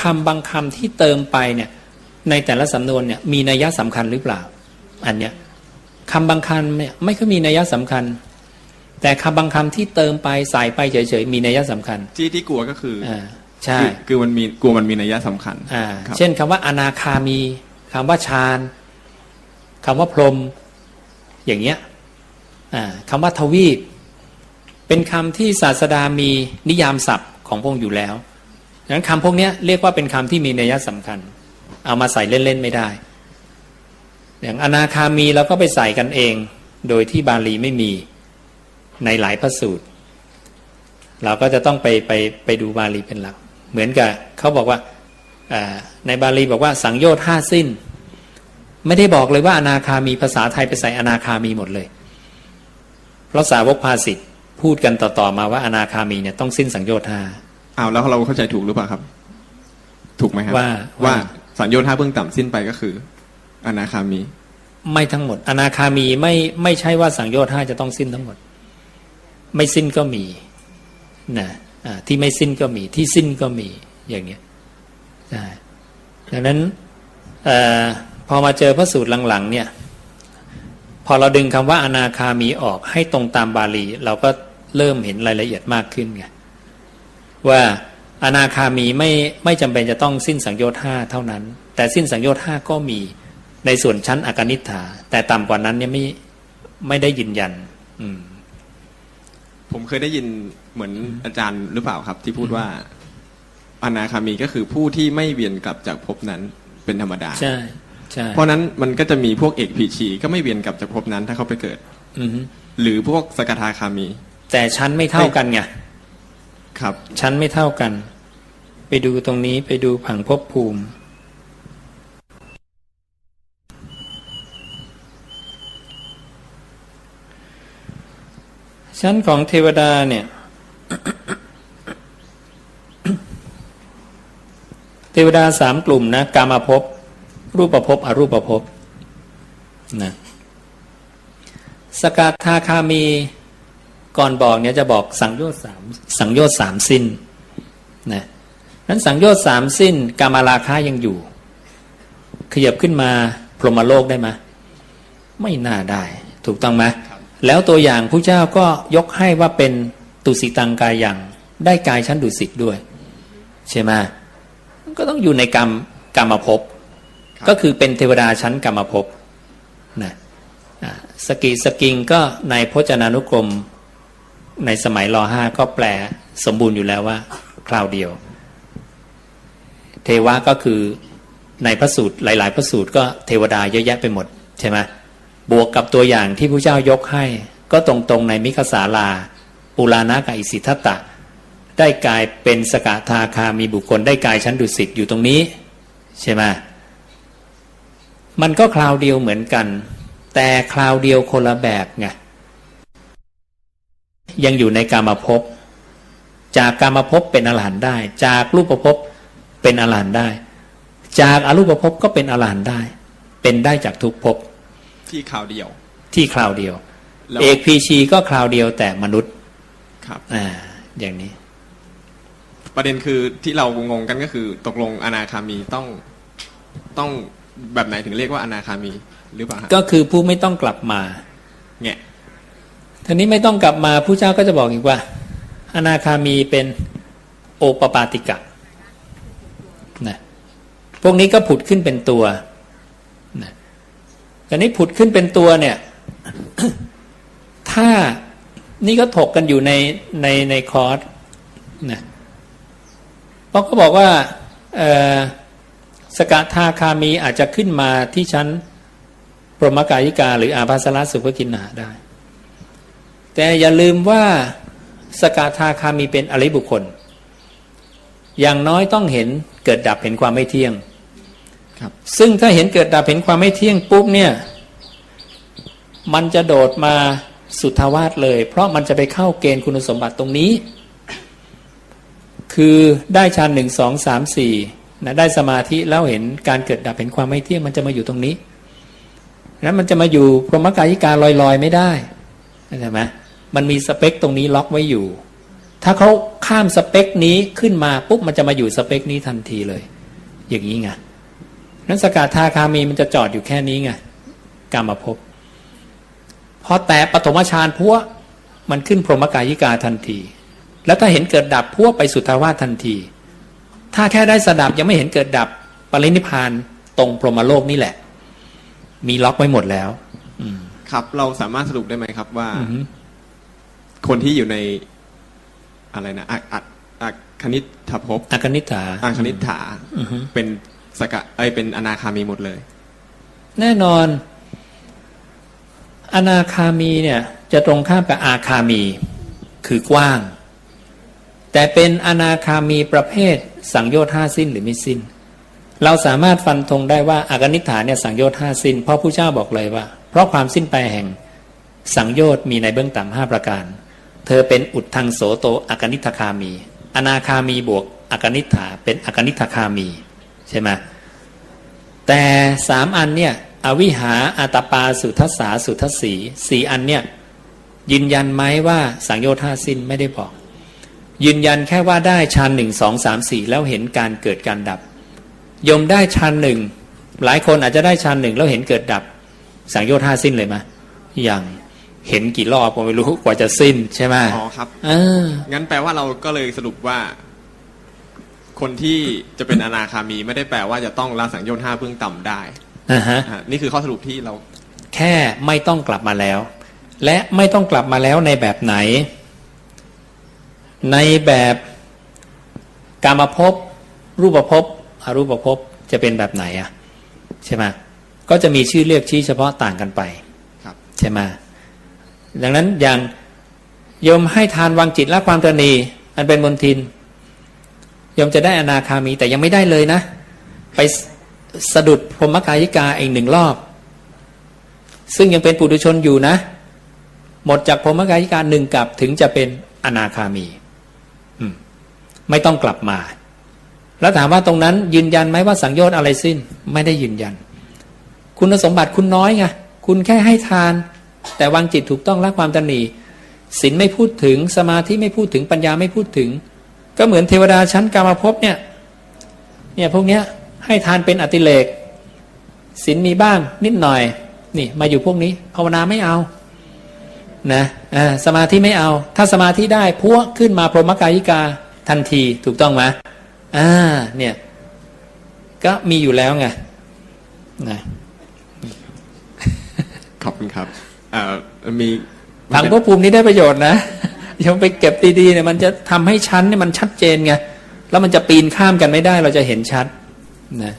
คำบางคำที่เติมไปเนี่ยในแต่ละสำนวนเนี่ยมีนัยสำคัญหรือเปล่า อันเนี้ยคำบางคำเนี่ยไม่ค่อยมีนัยสำคัญ แต่คำบางคำที่เติมไปใส่ไปเฉยๆมีนัยสำคัญ ที่ที่กลัวก็คือออ่าใช่คือคือมันมีกลัวมันมีนัยสำคัญอ่าครับเช่นคำว่าอนาคามีคำว่าฌานคำว่าพรหมอย่างเงี้ยอ่าคำว่าทวีป เป็นคำที่ศาสดามีนิยามศัพท์ของพระองค์อยู่แล้วดัง นั้นคำพวกนี้เรียกว่าเป็นคำที่มีนัยสำคัญ เอามาใส่เล่นๆไม่ได้ อย่างอนาคามีเราก็ไปใส่กันเอง โดยที่บาลีไม่มีในหลายพระสูตร เราก็จะต้องไปไปไปดูบาลีเป็นหลัก เหมือนกับเขาบอกว่าอ่าในบาลีบอกว่าสังโยชน์ห้าสิ้น ไม่ได้บอกเลยว่าอนาคามีภาษาไทยไปใส่อนาคามีหมดเลย เพราะสาวกภาสิทธ์พูดกันต่อๆมาว่าอนาคามีเนี่ยต้องสิ้นสังโยชน์ห้า อ้าวแล้วเราเข้าใจถูกหรือเปล่าครับ ถูกไหมครับว่าว่าว่าสัญญาท่าเบื้องต่ำสิ้นไปก็คือ อนาคามี ไม่ทั้งหมด อนาคามีไม่ไม่ใช่ว่าสังโยชน์ห้าจะต้องสิ้นทั้งหมด ไม่สิ้นก็มีนะอ่าที่ไม่สิ้นก็มี ที่สิ้นก็มีอย่างเงี้ยใช่ดังนั้นเออพอมาเจอพระสูตรหลังๆ เนี่ย พอเราดึงคำว่าอนาคามีออกให้ตรงตามบาลี เราก็เริ่มเห็นรายละเอียดมากขึ้นไง ว่าอนาคามีไม่ไม่จำเป็นจะต้องสิ้นสังโยชน์ห้าเท่านั้น แต่สิ้นสังโยชน์ห้าก็มีในส่วนชั้นอากนิฐาแต่ต่ำกว่านั้นเนี่ยไม่ไม่ได้ยืนยัน อืม ผมเคยได้ยินเหมือนอาจารย์หรือเปล่าครับ ที่พูดว่า อนาคามีก็คือผู้ที่ไม่เวียนกลับจากภพนั้นเป็นธรรมดา ใช่ใช่เพราะนั้นมันก็จะมีพวกเอกพีชีก็ไม่เวียนกลับจากภพนั้นถ้าเขาไปเกิด อือฮึหรือพวกสกทาคามี แต่ชั้นไม่เท่ากันไง ครับ ชั้นไม่เท่ากัน ไปดูตรงนี้ไปดูผังภพภูมิชั้นของเทวดาเนี่ย เทวดาสามกลุ่มนะกามภพรูปภพอรูปภพนะสกทาคามี ก่อนบอกเนี่ยจะบอกสังโยชน์สามสังโยชน์สามสิ้นนะนั้นสังโยชน์สามสิ้นกามาราคายังอยู่ ขยับขึ้นมาพรหมโลกได้ไหมไม่น่าได้ ถูกต้องไหมแล้วตัวอย่างผู้เจ้าก็ยกให้ว่าเป็นตุสิตังกายอย่างได้กายชั้นดุสิตด้วย ใช่ไหมก็ต้องอยู่ในกรรมกรรมภพครับก็คือเป็นเทวดาชั้นกรรมภพนะอ่าสกิสกิงก็ในพจนานุกรม ในสมัยรห้าก็แปลสมบูรณ์อยู่แล้วว่า คราวเดียว เทวะก็คือในพระสูตรหลาย ๆ พระสูตรก็เทวดาเยอะแยะไปหมดใช่ไหมบวกกับตัวอย่างที่พระเจ้ายกให้ ก็ตรงๆในมิคสาลา ปุราณะกับอิสิทัตตะ ได้กลายเป็นสกทาคามีบุคคลได้กายชั้นดุสิตอยู่ตรงนี้ ใช่ไหมมันก็คราวเดียวเหมือนกัน แต่คราวเดียวคนละแบบไง ยังอยู่ในกามภพจากกามภพเป็นอรหันต์ได้ จากรูปภพเป็นอรหันต์ได้ จากอรูปภพก็เป็นอรหันต์ได้ เป็นได้จากทุกภพที่ข่าวเดียว ที่คราวเดียวแล้วเอกพีชีก็คราวเดียวแต่มนุษย์ครับอ่าอย่างนี้ ประเด็นคือที่เรางงกันก็คือ ตกลงอนาคามีต้องต้องแบบไหนถึงเรียกว่าอนาคามีหรือเปล่าฮะก็คือผู้ไม่ต้องกลับมาแง่ ทีนี้ไม่ต้องกลับมาผู้เจ้าก็จะบอกอีกว่า อนาคามีเป็นโอปปาติกะนะพวกนี้ก็ผุดขึ้นเป็นตัวนะแต่นี้ผุดขึ้นเป็นตัวเนี่ย ถ้านี่ก็ถกกันอยู่ในในในคอร์สนะพราะเขาบอกว่าสกทาคามีอาจจะขึ้นมาที่ชั้นพรมกายิกา หรืออาภัสรสุภกินนาได้ แต่อย่าลืมว่าสกาธาคามีเป็นอริบุคคล อย่างน้อยต้องเห็นเกิดดับเห็นความไม่เที่ยงครับ ซึ่งถ้าเห็นเกิดดับเห็นความไม่เที่ยงปุ๊บเนี่ยมันจะโดดมาสุทาวาสเลย เพราะมันจะไปเข้าเกณฑ์คุณสมบัติตรงนี้ คือได้ฌานหนึ่งสองสามสี่นะได้สมาธิแล้วเห็นการเกิดดับเห็นความไม่เที่ยงมันจะมาอยู่ตรงนี้นั้นมันจะมาอยู่พรหมกายิการลอยๆไม่ได้เข้าใจไหม มันมีสเปคตรงนี้ล็อกไว้อยู่ ถ้าเขาข้ามสเปคนี้ขึ้นมาปุ๊บมันจะมาอยู่สเปคนี้ทันทีเลย อย่างนี้ไงนั้นสกทาคามีมันจะจอดอยู่แค่นี้ไงกรรมภพพอแต่ปฐมฌานพัวมันขึ้นพรหมกายิกาทันที แล้วถ้าเห็นเกิดดับพัวไปสุทธาวาสทันที ถ้าแค่ได้สดับยังไม่เห็นเกิดดับปรินิพพานตรงพรหมโลกนี่แหละ มีล็อกไว้หมดแล้วอืมครับ เราสามารถสรุปได้ไหมครับว่าอือฮึ คนที่อยู่ในอะไรนะอักอักอักคณิตถภพอากนิฐาอักคณิตถาอือฮึเป็นสกะไอยเป็นอนาคามีหมดเลย แน่นอน อนาคามีเนี่ย จะตรงข้ามกับอาคามี คือกว้าง แต่เป็นอนาคามีประเภท สังโยชน์ห้าสิ้นหรือไม่สิ้น เราสามารถฟันธงได้ว่าอากนิฐาเนี่ยสังโยชน์ห้าสิ้น เพราะผู้เจ้าบอกเลยว่า เพราะความสิ้นไปแห่ง สังโยชน์มีในเบื้องต่ำห้าประการ เธอเป็นอุดทังโสโตอากนิทคามี อนาคามีบวกอากนิฐาเป็นอากนิทคามี ใช่ไหมแต่สามอันเนี่ยอวิหาอาตปาสุทัสสาสุทัสสีสี่อันเนี่ยยืนยันไหมว่าสังโยชน์ห้าสิ้นไม่ได้บอก ยืนยันแค่ว่าได้ฌานหนึ่งสองสามสี่แล้วเห็นการเกิดการดับยมได้ฌานหนึ่งหลายคนอาจจะได้ฌานหนึ่งแล้วเห็นเกิดดับ สังโยชน์ห้าสิ้นเลยไหมยัง เห็นกี่รอบก็ไม่รู้กว่าจะสิ้นใช่ไหมอ๋อครับเอองั้นแปลว่าเราก็เลยสรุปว่า คนที่จะเป็นอนาคามีไม่ได้แปลว่าจะต้องละสังโยชน์ห้าเบื้องต่ำได้นะฮะอะนี่คือข้อสรุปที่เรา แค่ไม่ต้องกลับมาแล้ว และไม่ต้องกลับมาแล้วในแบบไหน ในแบบกามภพรูปภพอรูปภพจะเป็นแบบไหนอะใช่ไหมก็จะมีชื่อเรียกชี้เฉพาะต่างกันไป ครับ ใช่ไหม ดังนั้นอย่างโยมให้ทานวางจิตละความตรณีอันเป็นมนทินโยมจะได้อนาคามีแต่ยังไม่ได้เลยนะ ไปสะดุดพรหมกายิกาอีกหนึ่งรอบ ซึ่งยังเป็นปุถุชนอยู่นะ หมดจากพรหมกายิกาหนึ่งกลับถึงจะเป็นอนาคามีไม่ต้องกลับมา แล้วถามว่าตรงนั้นยืนยันไหมว่าสังโยชน์อะไรสิ้น ไม่ได้ยืนยัน คุณสมบัติคุณน้อยไงคุณแค่ให้ทาน แต่วางจิตถูกต้องละความตนีศีลไม่พูดถึงสมาธิไม่พูดถึงปัญญาไม่พูดถึง ก็เหมือนเทวดาชั้นกามภพเนี่ยเนี่ยพวกเนี้ยให้ทานเป็นอติเลกศีลมีบ้างนิดหน่อย นี่มาอยู่พวกนี้ภาวนาไม่เอานะสมาธิไม่เอา ถ้าสมาธิได้พวกขึ้นมาพรหมกายิกาทันทีถูกต้องไหมอ่าเนี่ยก็มีอยู่แล้วไงนะขอบคุณครับ อ่อมีผังภพภูมินี้ได้ประโยชน์นะยังไปเก็บดีๆเนี่ยมันจะทำให้ชั้นเนี่ยมันชัดเจนไงแล้วมันจะปีนข้ามกันไม่ได้เราจะเห็นชัดนะ